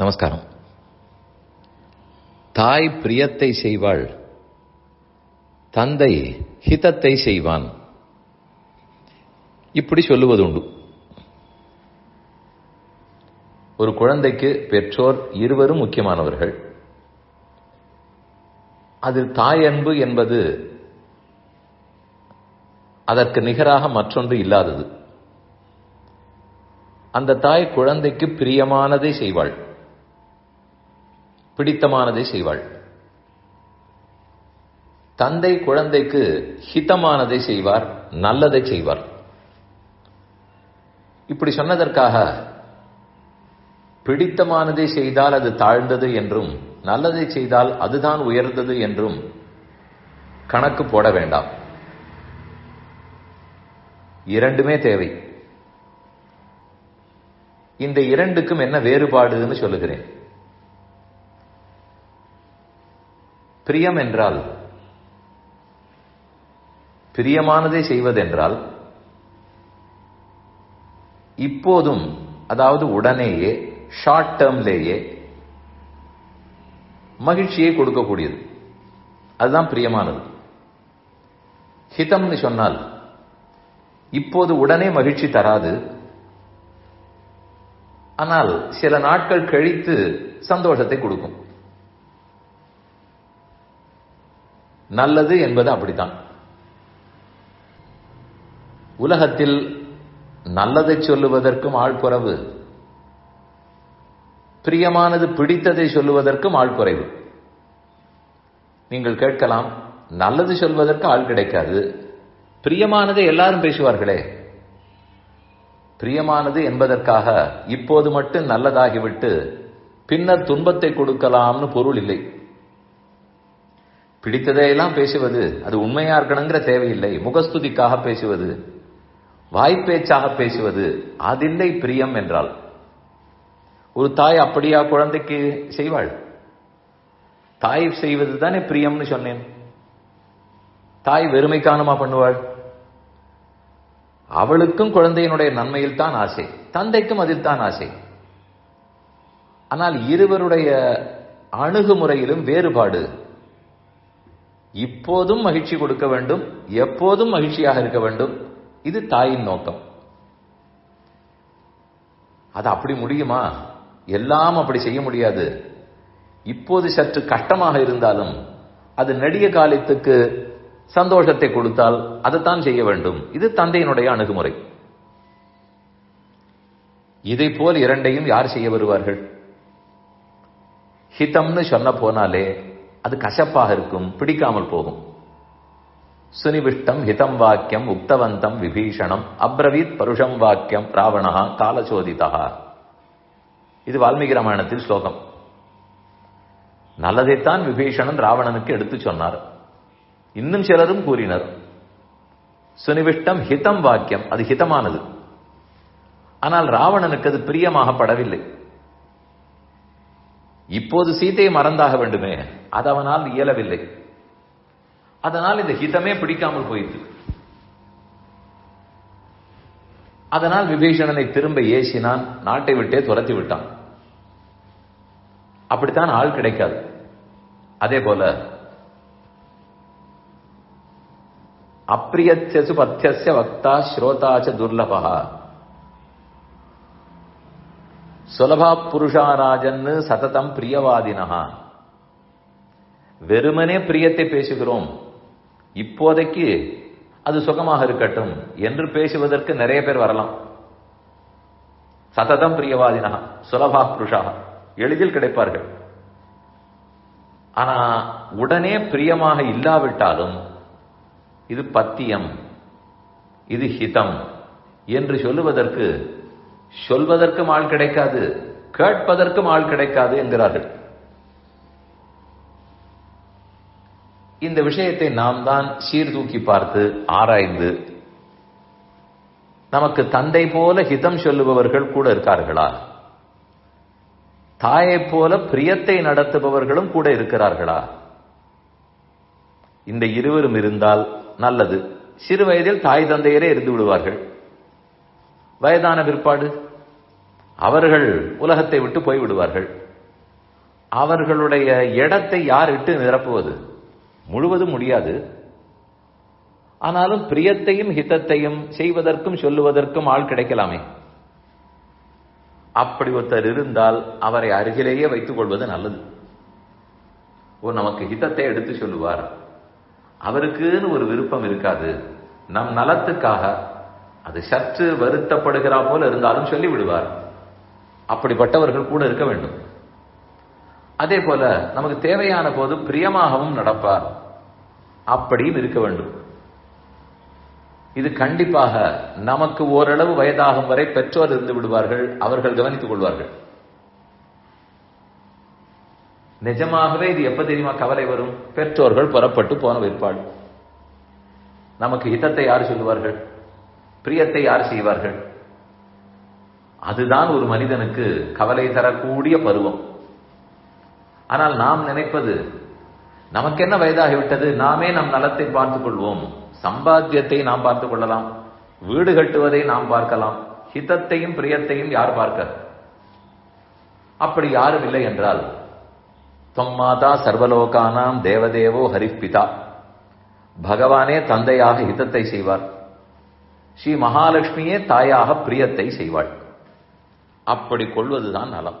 நமஸ்காரம். தாய் பிரியத்தை செய்வாள் தந்தை ஹிதத்தை செய்வான். இப்படி சொல்லுவது உண்டு ஒரு குழந்தைக்கு பெற்றோர் இருவரும் முக்கியமானவர்கள். அதில் தாய் அன்பு என்பது அதற்கு நிகராக மற்றொன்று இல்லாதது. அந்த தாய் குழந்தைக்கு பிரியமானதை செய்வாள். பிடித்தமானதை செய்வாள். தந்தை குழந்தைக்கு ஹிதமானதை செய்வார் நல்லதை செய்வார். இப்படி சொன்னதற்காக பிடித்தமானதை செய்தால் அது தாழ்ந்தது என்றும் நல்லதை செய்தால் அதுதான் உயர்ந்தது என்றும் கணக்கு போட வேண்டாம். இரண்டுமே தேவை. இந்த இரண்டுக்கும் என்ன வேறுபாடுன்னு சொல்லுகிறேன். பிரியம் என்றால் பிரியமானதை செய்வதென்றால் இப்போதும் அதாவது உடனேயே ஷார்ட் டேர்ம்லேயே மகிழ்ச்சியை கொடுக்கக்கூடியது. அதுதான் பிரியமானது. ஹிதம்னு சொன்னால் இப்போது உடனே மகிழ்ச்சி தராது. ஆனால் சில நாட்கள் கழித்து சந்தோஷத்தை கொடுக்கும். நல்லது என்பது அப்படித்தான். உலகத்தில் நல்லதை சொல்லுவதற்கும் ஆழ்குறவு பிரியமானது பிடித்ததை சொல்லுவதற்கும் ஆள் குறைவு. நீங்கள் கேட்கலாம் நல்லது சொல்வதற்கு ஆள் கிடைக்காது. பிரியமானதை எல்லாரும் பேசுவார்களே. பிரியமானது என்பதற்காக இப்போது மட்டும் நல்லதாகிவிட்டு பின்னர் துன்பத்தை கொடுக்கலாம்னு பொருள் இல்லை. பிடித்ததையெல்லாம் பேசுவது அது உண்மையா இருக்கணுங்கிற தேவையில்லை. முகஸ்துதிக்காக பேசுவது வாய்ப்பேச்சாக பேசுவது அதில்லை பிரியம் என்றால். ஒரு தாய் அப்படியா குழந்தைக்கு செய்வாள்? தாய் செய்வது தானே பிரியம்னு சொன்னேன். தாய் வெறுமை காணமா பண்ணுவாள்? அவளுக்கும் குழந்தையினுடைய நன்மையில் தான் ஆசை தந்தைக்கும் அதில் தான் ஆசை. ஆனால் இருவருடைய அணுகுமுறையிலும் வேறுபாடு. இப்போதும் மகிழ்ச்சி கொடுக்க வேண்டும் எப்போதும் மகிழ்ச்சியாக இருக்க வேண்டும். இது தாயின் நோக்கம். அது அப்படி முடியுமா? எல்லாம் அப்படி செய்ய முடியாது. இப்போது சற்று கஷ்டமாக இருந்தாலும் அது நெடிய காலத்துக்கு சந்தோஷத்தை கொடுத்தால் அதைத்தான் செய்ய வேண்டும். இது தந்தையினுடைய அணுகுமுறை. இதை போல் இரண்டையும் யார் செய்ய வருவார்கள்? ஹிதம்னு சொன்ன போனாலே அது கசப்பாக இருக்கும் பிடிக்காமல் போகும். சுனிவிஷ்டம் ஹிதம் வாக்கியம் உக்தவந்தம் விபீஷணம் அப்ரவீத் பருஷம் வாக்கியம் ராவணா காலச்சோதிதா இது வால்மீகி ராமாயணத்தில் ஸ்லோகம். நல்லதைத்தான் விபீஷணன் ராவணனுக்கு எடுத்து சொன்னார். இன்னும் சிலரும் கூறினர். சுனிவிஷ்டம் ஹிதம் வாக்கியம் அது ஹிதமானது. ஆனால் ராவணனுக்கு அது பிரியமாகப்படவில்லை. இப்போது சீதையை மறந்தாக வேண்டுமே. அது அவனால் இயலவில்லை. அதனால் இந்த ஹிதமே பிடிக்காமல் போயிற்று. அதனால் விபீஷணனை திரும்ப ஏசினான் நாட்டை விட்டே துரத்தி விட்டான். அப்படித்தான் ஆள் கிடைக்காது. அதே போல அப்பிரியசு பத்தியச வக்தா ஸ்ரோதாச்ச துர்லபா. சுலபா புருஷாராஜன்னு சததம் பிரியவாதினா வெறுமனே பிரியத்தை பேசுகிறோம். இப்போதைக்கு அது சுகமாக இருக்கட்டும் என்று பேசுவதற்கு நிறைய பேர் வரலாம். சததம் பிரியவாதினா சுலபா புருஷா எளிதில் கிடைப்பார்கள். ஆனா உடனே பிரியமாக இல்லாவிட்டாலும் இது பத்தியம் இது ஹிதம் என்று சொல்லுவதற்கு சொல்வதற்கும் ஆள் கிடைக்காது கேட்பதற்கும் ஆள் கிடைக்காது என்கிறார்கள். இந்த விஷயத்தை நாம் தான் சீர்தூக்கி பார்த்து ஆராய்ந்து நமக்கு தந்தை போல ஹிதம் சொல்லுபவர்கள் கூட இருக்கார்களா? தாயைப் போல பிரியத்தை நடத்துபவர்களும் கூட இருக்கிறார்களா? இந்த இருவரும் இருந்தால் நல்லது. சிறு வயதில் தாய் தந்தையரே இருந்து விடுவார்கள். வயதான பிற்பாடு அவர்கள் உலகத்தை விட்டு போய்விடுவார்கள். அவர்களுடைய இடத்தை யார் இட்டு நிரப்புவது? முழுவதும் முடியாது. ஆனாலும் பிரியத்தையும் ஹிதத்தையும் செய்வதற்கும் சொல்லுவதற்கும் ஆள் கிடைக்கலாமே. அப்படி ஒருத்தர் இருந்தால் அவரை அருகிலேயே வைத்துக் கொள்வது நல்லது. ஓ நமக்கு ஹிதத்தை எடுத்து சொல்லுவார். அவருக்குன்னு ஒரு விருப்பம் இருக்காது. நம் நலத்துக்காக அது சற்று வருத்தப்படுகிறா போல இருந்தாலும் சொல்லிவிடுவார். அப்படிப்பட்டவர்கள் கூட இருக்க வேண்டும். அதே போல நமக்கு தேவையான போது பிரியமாகவும் நடப்பார். அப்படியும் இருக்க வேண்டும். இது கண்டிப்பாக நமக்கு ஓரளவு வயதாகும் வரை பெற்றோர் இருந்து விடுவார்கள் அவர்கள் கவனித்துக் கொள்வார்கள். நிஜமாகவே இது எப்ப தெரியுமா கவலை வரும்? பெற்றோர்கள் புறப்பட்டு போன விற்பாடு நமக்கு ஹிதத்தை யார் சொல்லுவார்கள்? பிரியத்தை யார் செய்வார்கள்? அதுதான் ஒரு மனிதனுக்கு கவலை தரக்கூடிய பருவம். ஆனால் நாம் நினைப்பது நமக்கு என்ன வயதாகிவிட்டது? நாமே நம் நலத்தை பார்த்துக் கொள்வோம் சம்பாத்தியத்தை நாம் பார்த்துக் கொள்ளலாம் வீடு கட்டுவதை நாம் பார்க்கலாம். ஹிதத்தையும் பிரியத்தையும் யார் பார்க்க அப்படி யாரும் இல்லை என்றால் தொம்மாதா சர்வலோகானாம் தேவதேவோ ஹரிப்பிதா. பகவானே தந்தையாக ஹிதத்தை செய்வார். ஸ்ரீ மகாலட்சுமியே தாயாக பிரியத்தை செய்வாள். அப்படி கொள்வதுதான் நலம்.